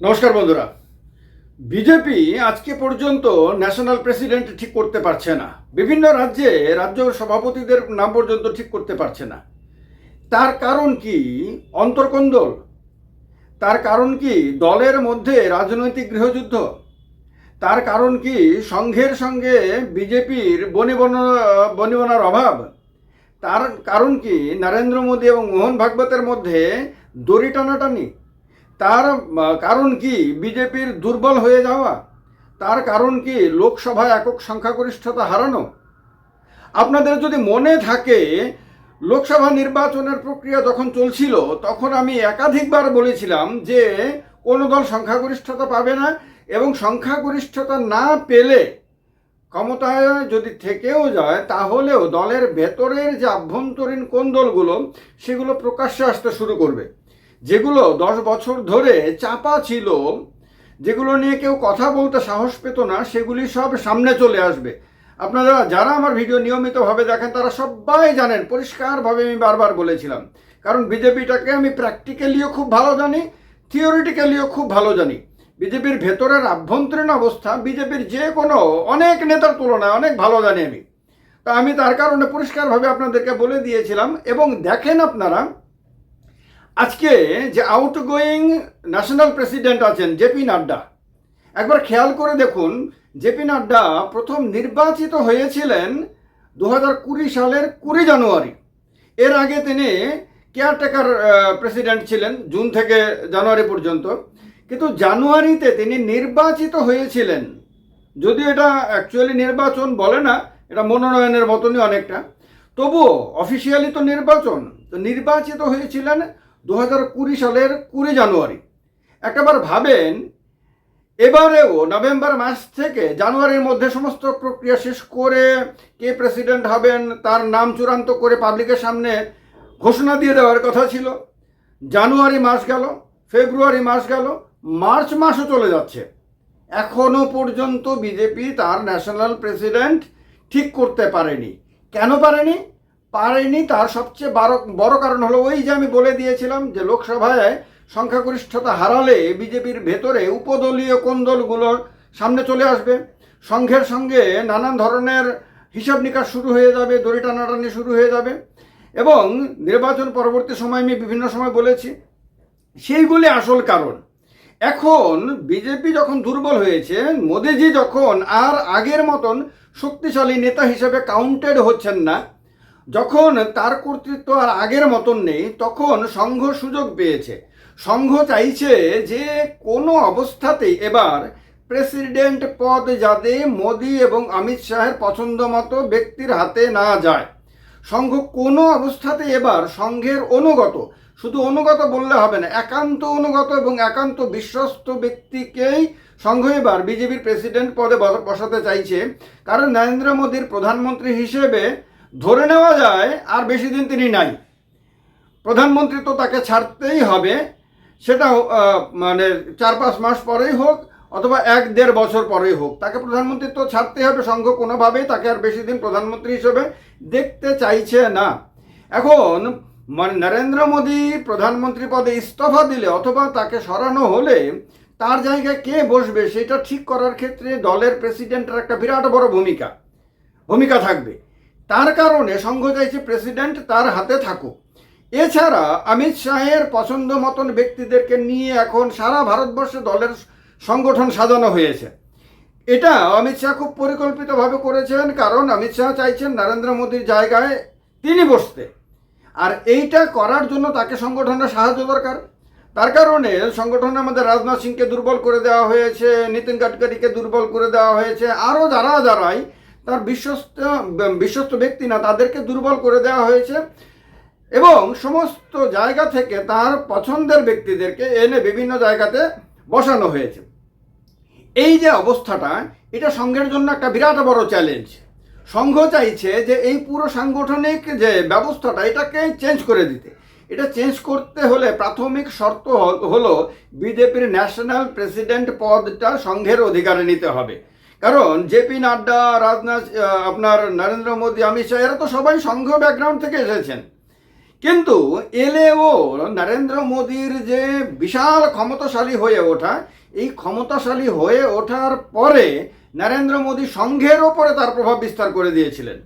নমস্কার বন্ধুরা। বিজেপি আজকে পর্যন্ত ন্যাশনাল প্রেসিডেন্ট ঠিক করতে পারছে না। বিভিন্ন রাজ্যে রাজ্য সভাপতিদের নাম পর্যন্ত ঠিক করতে পারছে না। তার কারণ কি? অন্তর্কন্দল। তার কারণ কি? দলের মধ্যে রাজনৈতিক গৃহযুদ্ধ। তার কারণ কি? সংঘের সঙ্গে বিজেপির বনিবন বনিবনার অভাব। তার কারণ কি? নরেন্দ্র মোদী এবং মোহন ভাগবতের মধ্যে দড়ি টানাটানি। তার কারণ কি? বিজেপির দুর্বল হয়ে যাওয়া। তার কারণ কি? লোকসভায় একক সংখ্যাগরিষ্ঠতা হারানো। আপনাদের যদি মনে থাকে, লোকসভা নির্বাচনের প্রক্রিয়া যখন চলছিল, তখন আমি একাধিকবার বলেছিলাম যে কোনো দল সংখ্যাগরিষ্ঠতা পাবে না এবং সংখ্যাগরিষ্ঠতা না পেলে ক্ষমতায় যদি থেকেও যায়, তাহলেও দলের ভেতরের যে আভ্যন্তরীণ কোন দলগুলো, সেগুলো প্রকাশ্যে আসতে শুরু করবে। যেগুলো দশ বছর ধরে চাপা ছিল, যেগুলো নিয়ে কেউ কথা বলতে সাহস পেত না, সেগুলি সব সামনে চলে আসবে। আপনারা যারা আমার ভিডিও নিয়মিতভাবে দেখেন, তারা সবাই জানেন, পরিষ্কারভাবে আমি বারবার বলেছিলাম। কারণ বিজেপিটাকে আমি প্র্যাকটিক্যালিও খুব ভালো জানি থিওরিটিক্যালিও খুব ভালো জানি। বিজেপির ভেতরের আভ্যন্তরীণ অবস্থা, বিজেপির যে কোনো অনেক নেতার তুলনায় অনেক ভালো জানি আমি। তা আমি তার কারণে পরিষ্কারভাবে আপনাদেরকে বলে দিয়েছিলাম, এবং দেখেন আপনারা আজকে যে আউটগোয়িং ন্যাশনাল প্রেসিডেন্ট আছেন জেপি নাড্ডা, একবার খেয়াল করে দেখুন জেপি নাড্ডা প্রথম নির্বাচিত হয়েছিলেন দু হাজার কুড়ি সালের কুড়ি জানুয়ারি। এর আগে তিনি কেয়ারটেকার প্রেসিডেন্ট ছিলেন, জুন থেকে জানুয়ারি পর্যন্ত। কিন্তু জানুয়ারিতে তিনি নির্বাচিত হয়েছিলেন। যদিও এটা অ্যাকচুয়ালি নির্বাচন বলে না, এটা মনোনয়নের মতনই অনেকটা। তবুও অফিসিয়ালি তো নির্বাচন, তো নির্বাচিত হয়েছিলেন দু হাজার কুড়ি সালের কুড়ি জানুয়ারি। একবার ভাবেন, এবারেও নভেম্বর মাস থেকে জানুয়ারির মধ্যে সমস্ত প্রক্রিয়া শেষ করে কে প্রেসিডেন্ট হবেন, তার নাম চূড়ান্ত করে পাবলিকের সামনে ঘোষণা দিয়ে দেওয়ার কথা ছিল। জানুয়ারি মাস গেল, ফেব্রুয়ারি মাস গেল, মার্চ মাসও চলে যাচ্ছে। এখনও পর্যন্ত বিজেপি তার ন্যাশনাল প্রেসিডেন্ট ঠিক করতে পারেনি। কেন পারেনি? পারেনি, তার সবচেয়ে বড় বড় কারণ হলো ওই যে আমি বলে দিয়েছিলাম যে লোকসভায় সংখ্যাগরিষ্ঠতা হারালে বিজেপির ভেতরে উপদলীয় কোন দলগুলো সামনে চলে আসবে? সংঘের সঙ্গে নানান ধরনের হিসাব নিকাশ শুরু হয়ে যাবে, দড়ি টানাটানি শুরু হয়ে যাবে এবং নির্বাচন পরবর্তী সময় আমি বিভিন্ন সময় বলেছি, সেইগুলি আসল কারণ। এখন বিজেপি যখন দুর্বল হয়েছে, মোদিজি যখন আর আগের মতন শক্তিশালী নেতা হিসেবে কাউন্টেড হচ্ছেন না যখন তার কর্তৃত্ব আর আগের মতন নেই, তখন সংঘ সুযোগ পেয়েছে। সংঘ চাইছে যে কোনো অবস্থাতেই এবার প্রেসিডেন্ট পদ যাতে মোদি এবং অমিত শাহের পছন্দ মতো ব্যক্তির হাতে না যায়। সংঘ কোনো অবস্থাতে এবার সংঘের অনুগত, শুধু অনুগত বললে হবে না, একান্ত অনুগত এবং একান্ত বিশ্বস্ত ব্যক্তিকেই সংঘ এবার বিজেপির প্রেসিডেন্ট পদে বসাতে চাইছে। কারণ নরেন্দ্র মোদীর প্রধানমন্ত্রী হিসেবে ধরে নেওয়া যায়, আর বেশি দিন তিনি নাই। প্রধানমন্ত্রী তো তাকে ছাড়তেই হবে সেটা মানে চার পাঁচ মাস পরেই হোক, অথবা এক দেড় বছর পরেই হোক। তাকে প্রধানমন্ত্রী তো ছাড়তেই হবে সংঘ কোনোভাবেই তাকে আর বেশি দিন প্রধানমন্ত্রী হিসেবে দেখতে চাইছে না। এখন মানে নরেন্দ্র মোদী প্রধানমন্ত্রী পদে ইস্তফা দিলে অথবা তাকে সরানো হলে, তার জায়গায় কে বসবে, সেটা ঠিক করার ক্ষেত্রে দলের প্রেসিডেন্টের একটা বিরাট বড় ভূমিকা ভূমিকা থাকবে। তার কারণে সংঘ চাইছে প্রেসিডেন্ট তার হাতে থাকুক। এছাড়া অমিত শাহের পছন্দ মতন ব্যক্তিদেরকে নিয়ে এখন সারা ভারতবর্ষে দলের সংগঠন সাজানো হয়েছে। এটা অমিত শাহ খুব পরিকল্পিতভাবে করেছেন, কারণ অমিত শাহ চাইছেন নরেন্দ্র মোদীর জায়গায় তিনি বসতে। আর এইটা করার জন্য তাকে সংগঠনের সাহায্য দরকার। তার কারণে সংগঠনের মধ্যে রাজনাথ সিংকে দুর্বল করে দেওয়া হয়েছে, নীতিন গাডকারিকে দুর্বল করে দেওয়া হয়েছে আরও যারা যারাই তার বিশ্বস্ত বিশ্বস্ত ব্যক্তি না, তাদেরকে দুর্বল করে দেওয়া হয়েছে। এবং সমস্ত জায়গা থেকে তার পছন্দের ব্যক্তিদেরকে এনে বিভিন্ন জায়গাতে বসানো হয়েছে। এই যে অবস্থাটা, এটা সংঘের জন্য একটা বিরাট বড় চ্যালেঞ্জ সংঘ চাইছে যে এই পুরো সাংগঠনিক যে ব্যবস্থাটা, এটাকে চেঞ্জ করে দিতে। এটা চেঞ্জ করতে হলে প্রাথমিক শর্ত হলো বিজেপির ন্যাশনাল প্রেসিডেন্ট পদটা সংঘের অধিকারে নিতে হবে। কারণ জেপি নাড্ডা, রাজনাথ আপনার নরেন্দ্র মোদী, অমিত শাহ, এরা তো সবাই সংঘ ব্যাকগ্রাউন্ড থেকে এসেছেন। কিন্তু এলেও নরেন্দ্র মোদীর যে বিশাল ক্ষমতাশালী হয়ে ওঠা, এই ক্ষমতাশালী হয়ে ওঠার পরে নরেন্দ্র মোদী সংঘের ওপরে তার প্রভাব বিস্তার করে দিয়েছিলেন।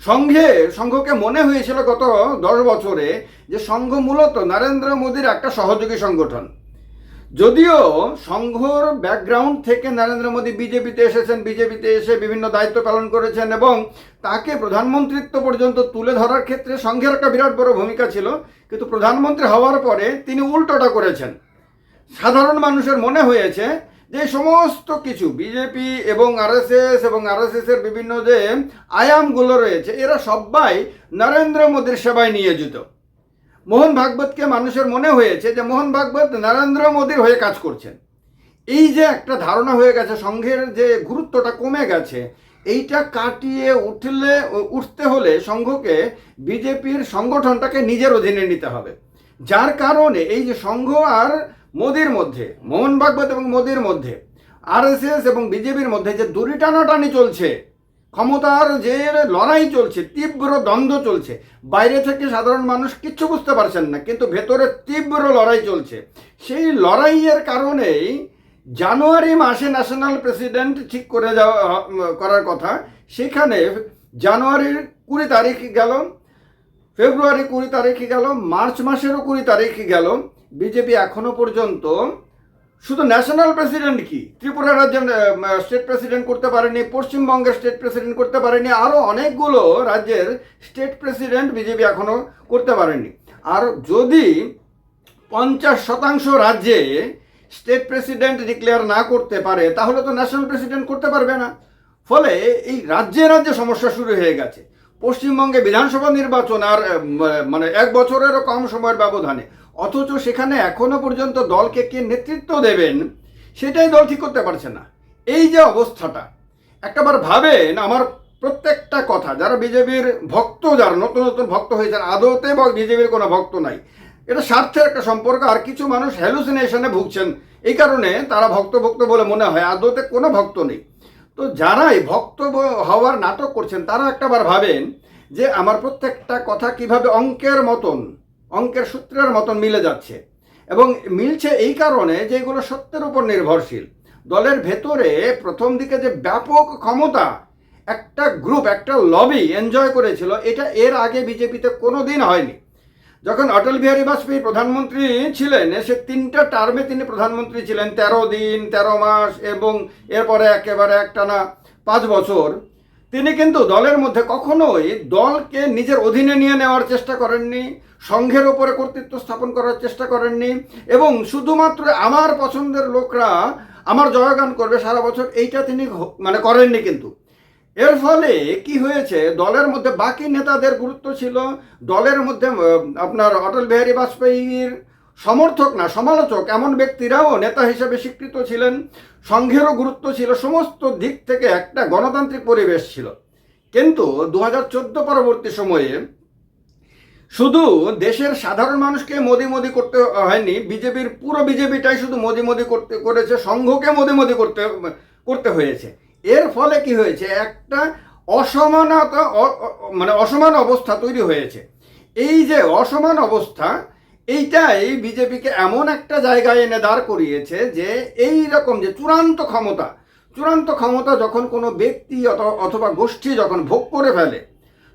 সংঘে, সংঘকে মনে হয়েছিল গত দশ বছরে যে সংঘ মূলত নরেন্দ্র মোদীর একটা সহযোগী সংগঠন। যদিও সংঘর ব্যাকগ্রাউন্ড থেকে নরেন্দ্র মোদী বিজেপিতে এসেছেন, বিজেপিতে এসে বিভিন্ন দায়িত্ব পালন করেছেন এবং তাকে প্রধানমন্ত্রিত্ব পর্যন্ত তুলে ধরার ক্ষেত্রে সংঘের একটা বিরাট বড় ভূমিকা ছিল। কিন্তু প্রধানমন্ত্রী হওয়ার পরে তিনি উল্টোটা করেছেন। সাধারণ মানুষের মনে হয়েছে যে সমস্ত কিছু বিজেপি এবং আরএসএস এবং আরএসএস এর বিভিন্ন যে আয়ামগুলো রয়েছে, এরা সবাই নরেন্দ্র মোদীর সেবায় নিয়োজিত। মোহন ভাগবতকে মানুষের মনে হয়েছে যে মোহন ভাগবত নরেন্দ্র মোদীর হয়ে কাজ করছেন। এই যে একটা ধারণা হয়ে গেছে সংঘের যে গুরুত্বটা কমে গেছে, এইটা কাটিয়ে উঠলে, উঠতে হলে সংঘকে বিজেপির সংগঠনটাকে নিজের অধীনে নিতে হবে। যার কারণে এই যে সংঘ আর মোদির মধ্যে, মোহন ভাগবত এবং মোদির মধ্যে, আরএসএস এবং বিজেপির মধ্যে যে দড়ি টানাটানি চলছে ক্ষমতার যে লড়াই চলছে, তীব্র দ্বন্দ্ব চলছে, বাইরে থেকে সাধারণ মানুষ কিচ্ছু বুঝতে পারছেন না, কিন্তু ভেতরে তীব্র লড়াই চলছে। সেই লড়াইয়ের কারণেই জানুয়ারি মাসে ন্যাশনাল প্রেসিডেন্ট ঠিক করে যাওয়া, করার কথা, সেখানে জানুয়ারির কুড়ি তারিখ গেল ফেব্রুয়ারি কুড়ি তারিখে গেল, মার্চ মাসেরও কুড়ি তারিখে গেল, বিজেপি এখনও পর্যন্ত শুধু ন্যাশনাল প্রেসিডেন্ট কি? ত্রিপুরা রাজ্যের স্টেট প্রেসিডেন্ট করতে পারেনি, পশ্চিমবঙ্গের স্টেট প্রেসিডেন্ট করতে পারেনি আরও অনেকগুলো রাজ্যের স্টেট প্রেসিডেন্ট বিজেপি এখনও করতে পারেনি। আর যদি পঞ্চাশ শতাংশ রাজ্যে স্টেট প্রেসিডেন্ট ডিক্লেয়ার না করতে পারে, তাহলে তো ন্যাশনাল প্রেসিডেন্ট করতে পারবে না। ফলে এই রাজ্যে রাজ্যে সমস্যা শুরু হয়ে গেছে। পশ্চিমবঙ্গে বিধানসভা নির্বাচন আর মানে এক বছরেরও কম সময়ের ব্যবধানে। অথচ সেখানে এখনও পর্যন্ত দলকে কে নেতৃত্ব দেবেন, সেটাই দল ঠিক করতে পারছে না। এই যে অবস্থাটা, একটাবার ভাবেন আমার প্রত্যেকটা কথা, যারা বিজেপির ভক্ত, যারা নতুন নতুন ভক্ত হয়েছেন, আদতে বিজেপির কোনো ভক্ত নাই, এটা স্বার্থের একটা সম্পর্ক, আর কিছু মানুষ হ্যালুসিনেশনে ভুগছেন। এই কারণে তারা ভক্ত ভক্ত বলে মনে হয়, আদতে কোনো ভক্ত নেই। তো যারাই ভক্ত হওয়ার নাটক করছেন, তারা একটাবার ভাবেন যে আমার প্রত্যেকটা কথা কীভাবে অঙ্কের মতন অঙ্কের সূত্রের মতন মিলে যাচ্ছে। এবং মিলছে এই কারণে যে এগুলো সত্যের উপর নির্ভরশীল। দলের ভেতরে প্রথম দিকে যে ব্যাপক ক্ষমতা, একটা গ্রুপ একটা লবি এনজয় করেছিল, এটা এর আগে বিজেপিতে কোনো দিন হয়নি। যখন অটল বিহারী বাজপেয়ী প্রধানমন্ত্রী ছিলেন সে তিনটা টার্মে তিনি প্রধানমন্ত্রী ছিলেন, তেরো দিন, তেরো মাস এবং এরপরে একেবারে একটানা পাঁচ বছর। তিনি কিন্তু দলের মধ্যে কখনোই দলকে নিজের অধীনে নিয়ে নেওয়ার চেষ্টা করেননি, সংঘের ওপরে কর্তৃত্ব স্থাপন করার চেষ্টা করেননি এবং শুধুমাত্র আমার পছন্দের লোকরা আমার জয়গান করবে সারা বছর এইটা তিনি মানে করেননি কিন্তু। এর ফলে কি হয়েছে, দলের মধ্যে বাকি নেতাদের গুরুত্ব ছিল, দলের মধ্যে আপনার অটল বিহারী বাজপেয়ীর সমর্থক না সমালোচক এমন ব্যক্তিরাও নেতা হিসেবে স্বীকৃত ছিলেন। সংঘেরও গুরুত্ব ছিল, সমস্ত দিক থেকে একটা গণতান্ত্রিক পরিবেশ ছিল। কিন্তু দু হাজার চোদ্দ পরবর্তী সময়ে শুধু দেশের সাধারণ মানুষকে মোদি মোদি করতে হয়নি, বিজেপির পুরো বিজেপিটাই শুধু মোদি মোদি করতে করেছে, সংঘকে মোদি মোদি করতে করতে হয়েছে। এর ফলে কি হয়েছে? একটা অসমানতা মানে অসমান অবস্থা তৈরি হয়েছে। এই যে অসমান অবস্থা এইটাই বিজেপিকে এমন একটা জায়গায় এনে দাঁড় করিয়েছে যে এই রকম যে চূড়ান্ত ক্ষমতা চূড়ান্ত ক্ষমতা যখন কোনো ব্যক্তি অথ- অথবা গোষ্ঠী যখন ভোগ করে ফেলে,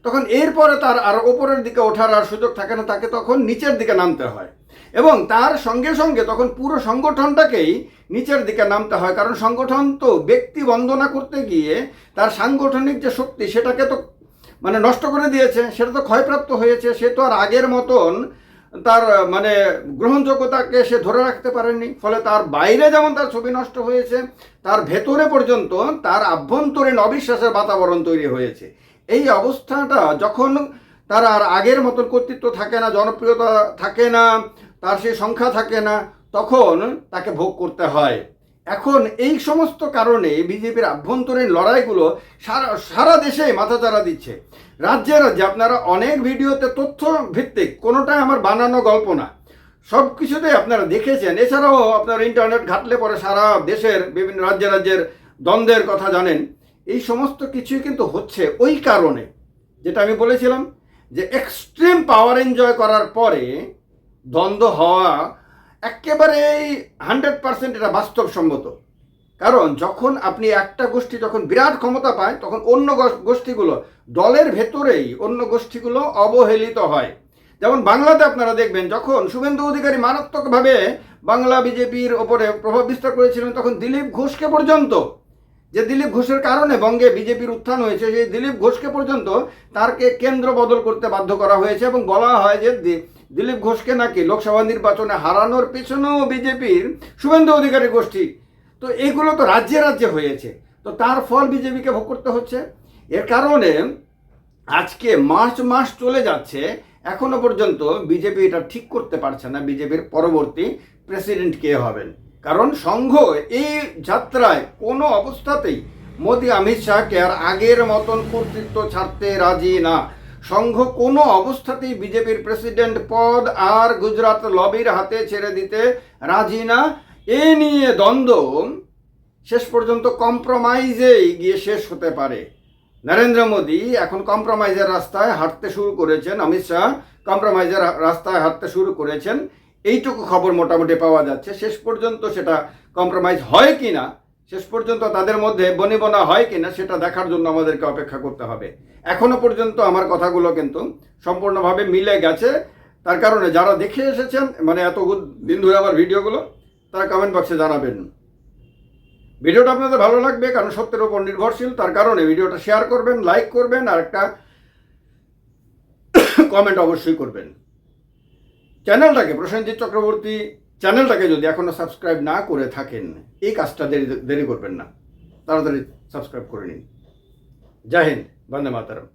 তখন এরপরে তার আর ওপরের দিকে ওঠার আর সুযোগ থাকে না, তাকে তখন নিচের দিকে নামতে হয়। এবং তার সঙ্গে সঙ্গে তখন পুরো সংগঠনটাকেই নিচের দিকে নামতে হয়, কারণ সংগঠন তো ব্যক্তি বন্দনা করতে গিয়ে তার সাংগঠনিক যে শক্তি সেটাকে তো মানে নষ্ট করে দিয়েছে, সেটা তো ক্ষয়প্রাপ্ত হয়েছে, সে তো আর আগের মতন তার মানে গ্রহণযোগ্যতাকে সে ধরে রাখতে পারেনি ফলে তার বাইরে যেমন তার ছবি নষ্ট হয়েছে, তার ভেতরে পর্যন্ত তার আভ্যন্তরীণ অবিশ্বাসের বাতাবরণ তৈরি হয়েছে। এই অবস্থাটা যখন তার আর আগের মতন কর্তৃত্ব থাকে না, জনপ্রিয়তা থাকে না, তার সেই সংখ্যা থাকে না, তখন তাকে ভোগ করতে হয়। এখন এই সমস্ত কারণে বিজেপির আভ্যন্তরীণ লড়াইগুলো সারা সারা দেশে মাথাচাড়া দিচ্ছে। রাজ্যে রাজ্যে আপনারা অনেক ভিডিওতে তথ্য ভিত্তিক কোনোটাই আমার বানানো গল্প না। সব কিছুতেই আপনারা দেখেছেন। এছাড়াও আপনার ইন্টারনেট ঘাটলে পরে সারা দেশের বিভিন্ন রাজ্যে রাজ্যের দ্বন্দ্বের কথা জানেন। এই সমস্ত কিছুই কিন্তু হচ্ছে ওই কারণে। যেটা আমি বলেছিলাম যে এক্সট্রিম পাওয়ার এনজয় করার পরে দ্বন্দ্ব হওয়া একেবারেই হান্ড্রেড পার্সেন্ট এটা বাস্তবসম্মত। কারণ যখন আপনি একটা গোষ্ঠী যখন বিরাট ক্ষমতা পায়, তখন অন্য গোষ্ঠীগুলো, দলের ভেতরেই অন্য গোষ্ঠীগুলো অবহেলিত হয়। যেমন বাংলাতে আপনারা দেখবেন, যখন শুভেন্দু অধিকারী মারাত্মকভাবে বাংলা বিজেপির ওপরে প্রভাব বিস্তার করেছিলেন, তখন দিলীপ ঘোষকে পর্যন্ত, যে দিলীপ ঘোষের কারণে বঙ্গে বিজেপির উত্থান হয়েছে, সেই দিলীপ ঘোষকে পর্যন্ত তারকে কেন্দ্র বদল করতে বাধ্য করা হয়েছে এবং বলা হয় যে দিলীপ ঘোষকে নাকি লোকসভা নির্বাচনে হারানোর পেছনেও বিজেপির শুভেন্দু অধিকারী গোষ্ঠী। তো এইগুলো তো রাজ্যে রাজ্যে হয়েছে। তো তার ফল বিজেপিকে ভোগ করতে হচ্ছে। এর কারণে আজকে মার্চ মাস চলে যাচ্ছে। এখনও পর্যন্ত বিজেপি এটা ঠিক করতে পারছে না। বিজেপির পরবর্তী প্রেসিডেন্ট কে হবেন? কারণ সংঘ এই যাত্রায় কোনো অবস্থাতেই মোদী, অমিত শাহকে আর আগের মতন কর্তৃত্ব ছাড়তে রাজি না। সংঘ কোনো অবস্থাতেই বিজেপির প্রেসিডেন্ট পদ আর গুজরাট লবির হাতে ছেড়ে দিতে রাজি না। এ নিয়ে দ্বন্দ্ব। শেষ পর্যন্ত কম্প্রোমাইজেই গিয়ে শেষ হতে পারে। নরেন্দ্র মোদী এখন কম্প্রোমাইজের রাস্তায় হাঁটতে শুরু করেছেন, অমিত শাহ কম্প্রোমাইজের রাস্তায় হাঁটতে শুরু করেছেন। এইটুকু খবর মোটামুটি পাওয়া যাচ্ছে। শেষ পর্যন্ত সেটা কম্প্রোমাইজ হয় কি না শেষ পর্যন্ত তাদের মধ্যে বনিবনা হয় কিনা সেটা দেখার জন্য আমাদেরকে অপেক্ষা করতে হবে। এখনও পর্যন্ত আমার কথাগুলো কিন্তু সম্পূর্ণভাবে মিলে গেছে। তার কারণে যারা দেখে এসেছেন মানে এত দিন ধরে আমার ভিডিওগুলো, তারা কমেন্ট বক্সে জানাবেন। ভিডিওটা আপনাদের ভালো লাগবে, কারণ সত্যের উপর নির্ভরশীল। তার কারণে ভিডিওটা শেয়ার করবেন লাইক করবেন, আর একটা কমেন্ট অবশ্যই করবেন। চ্যানেলটাকে প্রসেনজিৎ চক্রবর্তী চ্যানেলটাকে যদি এখনও সাবস্ক্রাইব না করে থাকেন, এই কাজটা দেরি দেরি করবেন না। তাড়াতাড়ি সাবস্ক্রাইব করে নিন। জয় বন্দে মাতারম।